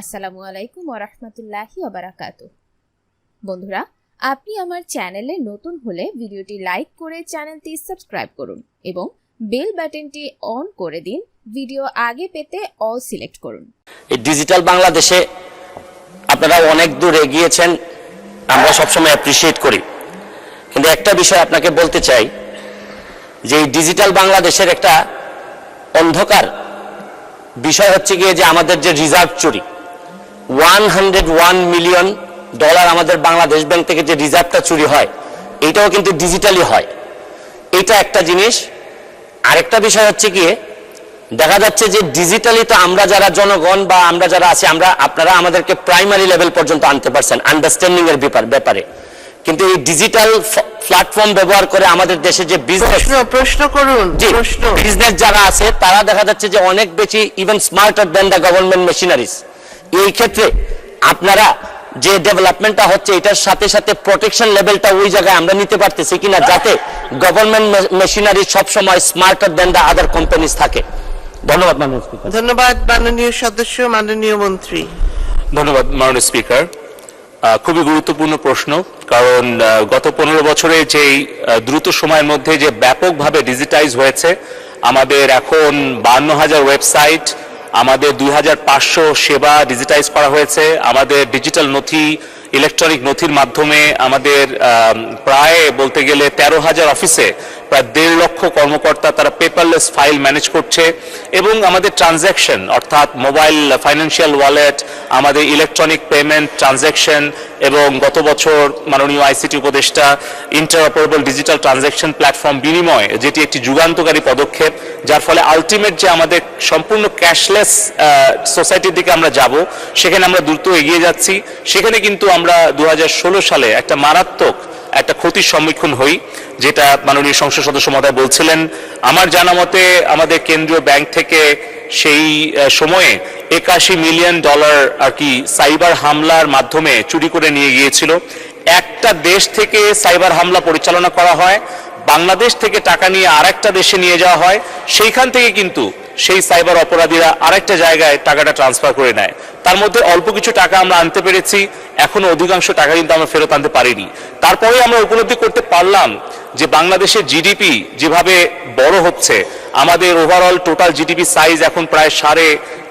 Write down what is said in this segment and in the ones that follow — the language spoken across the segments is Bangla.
আসসালামু আলাইকুম ওরহমতুল্লাহি ওবারাকাত বন্ধুরা, আপনি আমার চ্যানেলে নতুন হলে ভিডিওটি লাইক করে চ্যানেলটি সাবস্ক্রাইব করুন এবং বেল বাটনটি অন করে দিন, ভিডিও আগে পেতে অল সিলেক্ট করুন। এই ডিজিটাল বাংলাদেশে আপনারা অনেক দূর এগিয়েছেন, আমরা সবসময় অ্যাপ্রিসিয়েট করি। কিন্তু একটা বিষয় আপনাকে বলতে চাই, যে এই ডিজিটাল বাংলাদেশের একটা অন্ধকার বিষয় হচ্ছে গিয়ে যে আমাদের যে রিজার্ভ চুরি one hundred one million dollar আমাদের বাংলাদেশ ব্যাংক থেকে যে রিজার্ভটা চুরি হয় এটাও কিন্তু ডিজিটালি হয়। এটা একটা জিনিস। আরেকটা বিষয় হচ্ছে গিয়ে দেখা যাচ্ছে যে ডিজিটালি তো আমরা যারা জনগণ বা আমরা যারা আছি আমরা আপনারা আমাদেরকে প্রাইমারি লেভেল পর্যন্ত আনতে পারছেন আন্ডারস্ট্যান্ডিং এর ব্যাপার ব্যাপারে। কিন্তু এই ডিজিটাল প্ল্যাটফর্ম ব্যবহার করে আমাদের দেশে যে বিজনেস প্রশ্ন করুন প্রশ্ন। বিজনেস যারা আছে তারা দেখা যাচ্ছে যে অনেক বেশি even smarter than the government machineries এই ক্ষেত্রে আপনারা যে ডেভেলপমেন্টটা হচ্ছে এটার সাথে সাথে প্রোটেকশন লেভেলটা ওই জায়গায় আমরা নিতে পারতেছি কিনা যাতে গভর্নমেন্ট মেশিনারি সবসময় smarter than the other companies থাকে। ধন্যবাদ মাননীয় স্পিকার ধন্যবাদ মাননীয় সদস্য মাননীয় মন্ত্রী। ধন্যবাদ মাননীয় স্পিকার খুবই গুরুত্বপূর্ণ প্রশ্ন কারণ গত পনেরো বছরে যেই দ্রুত সময়ের মধ্যে যে ব্যাপকভাবে ডিজিটাইজ হয়েছে আমাদের এখন বান্ন হাজার ওয়েবসাইট আমাদের দুই হাজার পাঁচশো সেবা ডিজিটাইজ করা হয়েছে। আমাদের ডিজিটাল নথি, ইলেকট্রনিক নথির মাধ্যমে আমাদের প্রায় বলতে গেলে তেরো হাজার অফিসে প্রায় দেড় লক্ষ কর্মকর্তা তারা পেপারলেস ফাইল ম্যানেজ করছে এবং আমাদের ট্রানজ্যাকশন অর্থাৎ মোবাইল ফাইন্যান্সিয়াল ওয়ালেট আমাদের ইলেকট্রনিক পেমেন্ট ট্রানজ্যাকশন এবং গত বছর মাননীয় আইসিটি উপদেষ্টা ইন্টারঅপারেবল ডিজিটাল ট্রানজ্যাকশন প্ল্যাটফর্ম বিনিময়, যেটি একটি যুগান্তকারী পদক্ষেপ, যার ফলে আলটিমেট যে আমাদের সম্পূর্ণ ক্যাশলেস সোসাইটির দিকে আমরা যাব, সেখানে আমরা দ্রুত এগিয়ে যাচ্ছি। সেখানে কিন্তু আমরা দু হাজার ষোলো সালে একটা মারাত্মক ক্ষতির সম্মুখীন হই, যেটা মাননীয় সংসদ সদস্য মহোদয় বলছিলেন। আমার জানা মতে আমাদের কেন্দ্রীয় ব্যাংক থেকে সেই সময়ে একাশি মিলিয়ন ডলার আর কি সাইবার হামলার মাধ্যমে চুরি করে নিয়ে গিয়েছিল। একটা দেশ থেকে সাইবার হামলা পরিচালনা করা হয়, বাংলাদেশ থেকে টাকা নিয়ে আরেকটা দেশে নিয়ে যাওয়া হয়, সেইখান থেকে কিন্তু সেই সাইবার অপরাধীরা আরেকটা জায়গায় টাকাটা ট্রান্সফার করে নেয়। তার মধ্যে অল্প কিছু টাকা আমরা আনতে পেরেছি, এখনও অধিকাংশ টাকা কিন্তু আমরা ফেরত আনতে পারিনি। তারপরে আমরা উপলব্ধি করতে পারলাম যে বাংলাদেশের জিডিপি যেভাবে বড় হচ্ছে, আমাদের ওভারঅল টোটাল জিডিপি সাইজ এখন প্রায় সাড়ে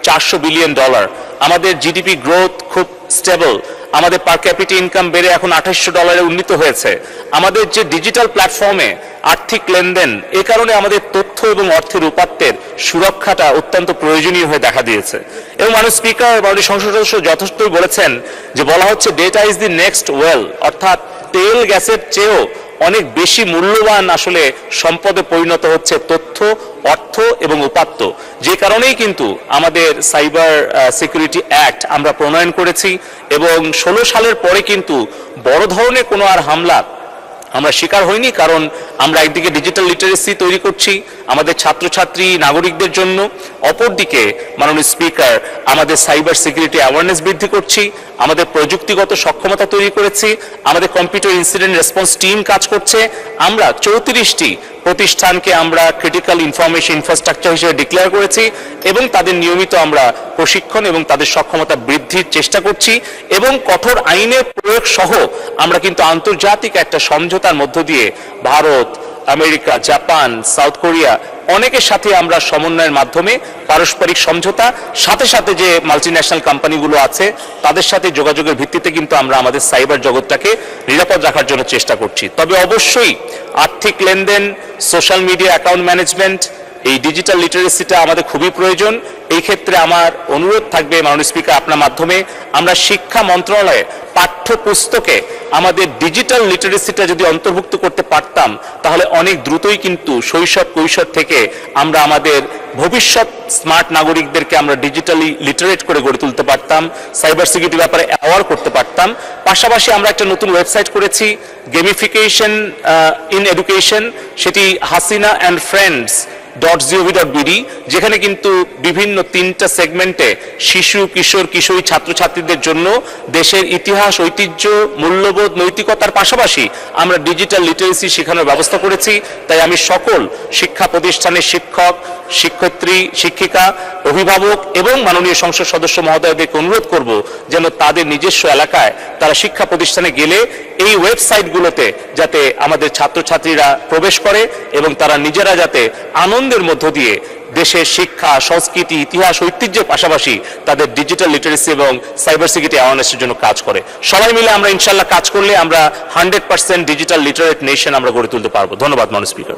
চারশো বিলিয়ন ডলার আমাদের জিডিপি গ্রোথ খুব স্টেবল আমাদের পার ক্যাপিটি ইনকাম বেড়ে এখন আঠাশশো ডলারে উন্নীত হয়েছে। আমাদের যে ডিজিটাল প্ল্যাটফর্মে আর্থিক লেনদেন। এ কারণে আমাদের তথ্য এবং অর্থের উপাত্তের সুরক্ষাটা অত্যন্ত প্রয়োজনীয় হয়ে দেখা দিয়েছে। এবং মানুষ স্পিকার, মাননীয় সংসদ সদস্য যথেষ্টই বলেছেন যে বলা হচ্ছে data is the next oil অর্থাৎ তেল, গ্যাসের চেয়েও অনেক বেশি মূল্যবান আসলে সম্পদে পরিণত হচ্ছে তথ্য, অর্থ এবং উপাত্ত। যে কারণেই কিন্তু আমাদের সাইবার সিকিউরিটি অ্যাক্ট আমরা প্রণয়ন করেছি এবং ষোলো সালের পরে কিন্তু বড় ধরনের কোনো আর হামলা আমরা শিকার হইনি কারণ আমরা একদিকে ডিজিটাল লিটারেসি তৈরি করছি আমাদের ছাত্রছাত্রী নাগরিকদের জন্য অপরদিকে, মাননীয় স্পিকার, আমাদের সাইবার সিকিউরিটি অ্যাওয়ারনেস বৃদ্ধি করছি, আমাদের প্রযুক্তিগত সক্ষমতা তৈরি করেছি, আমাদের কম্পিউটার ইনসিডেন্ট রেসপন্স টিম কাজ করছে। আমরা চৌত্রিশটি প্রতিষ্ঠানকে আমরা ক্রিটিক্যাল ইনফরমেশন ইনফ্রাস্ট্রাকচার হিসেবে ডিক্লেয়ার করেছি এবং তাদের নিয়মিত আমরা প্রশিক্ষণ এবং তাদের সক্ষমতা বৃদ্ধির চেষ্টা করছি এবং কঠোর আইনের প্রয়োগ সহ আমরা কিন্তু আন্তর্জাতিক একটা সমঝোতার মধ্য দিয়ে Bharat America, Japan, South Korea, অনেকের সাথে আমরা সমন্বয়ের মাধ্যমে পারস্পরিক সমঝোতা, সাথে সাথে যে মাল্টিন্যাশনাল কোম্পানিগুলো আছে, তাদের সাথে যোগাযোগের ভিত্তিতে কিন্তু আমরা আমাদের সাইবার জগৎটাকে নিরাপদ রাখার জন্য চেষ্টা করছি। তবে অবশ্যই আর্থিক লেনদেন সোশ্যাল মিডিয়া অ্যাকাউন্ট ম্যানেজমেন্ট এই ডিজিটাল লিটারেসিটা আমাদের খুবই প্রয়োজন। এই ক্ষেত্রে আমার অনুরোধ থাকবে মাননীয় স্পিকার আপনার মাধ্যমে, আমরা শিক্ষা মন্ত্রণালয়ে পাঠ্যপুস্তকে আমাদের ডিজিটাল লিটারেসিটা যদি অন্তর্ভুক্ত করতে পারতাম, তাহলে অনেক দ্রুতই কিন্তু শৈশব, কৈশোর থেকে আমরা আমাদের ভবিষ্যৎ স্মার্ট নাগরিকদেরকে আমরা ডিজিটালি লিটারেট করে গড়ে তুলতে পারতাম সাইবার সিকিউরিটি ব্যাপারে অ্যাওয়ার করতে পারতাম। পাশাপাশি আমরা একটা নতুন ওয়েবসাইট করেছি গেমিফিকেশন ইন এডুকেশন সেটি Hasina and friends dot G O V dot BD যেখানে কিন্তু বিভিন্ন তিনটা সেগমেন্টে শিশু, কিশোর, কিশোরী, ছাত্রছাত্রীদের জন্য দেশের ইতিহাস, ঐতিহ্য, মূল্যবোধ, নৈতিকতার পাশাপাশি আমরা ডিজিটাল লিটারেসি শেখানোর ব্যবস্থা করেছি। তাই আমি সকল শিক্ষা প্রতিষ্ঠানের শিক্ষক, শিক্ষয়িত্রী, শিক্ষিকা, অভিভাবক এবং মাননীয় সংসদ সদস্য মহোদয়দেরকে অনুরোধ করব যেন তাদের নিজস্ব এলাকায় তারা শিক্ষা প্রতিষ্ঠানে গেলে এই ওয়েবসাইটগুলোতে যাতে আমাদের ছাত্রছাত্রীরা প্রবেশ করে এবং তারা নিজেরা যাতে আনন্দের মধ্য দিয়ে দেশের শিক্ষা, সংস্কৃতি, ইতিহাস, ঐতিহ্যের পাশাপাশি তাদের ডিজিটাল লিটারেসি এবং সাইবার সিকিউরিটি অ্যাওয়ারনেসের জন্য কাজ করে। সবাই মিলে আমরা ইনশাল্লাহ কাজ করলে আমরা hundred percent digital literate nation আমরা গড়ে তুলতে পারব। ধন্যবাদ মানুষ স্পিকার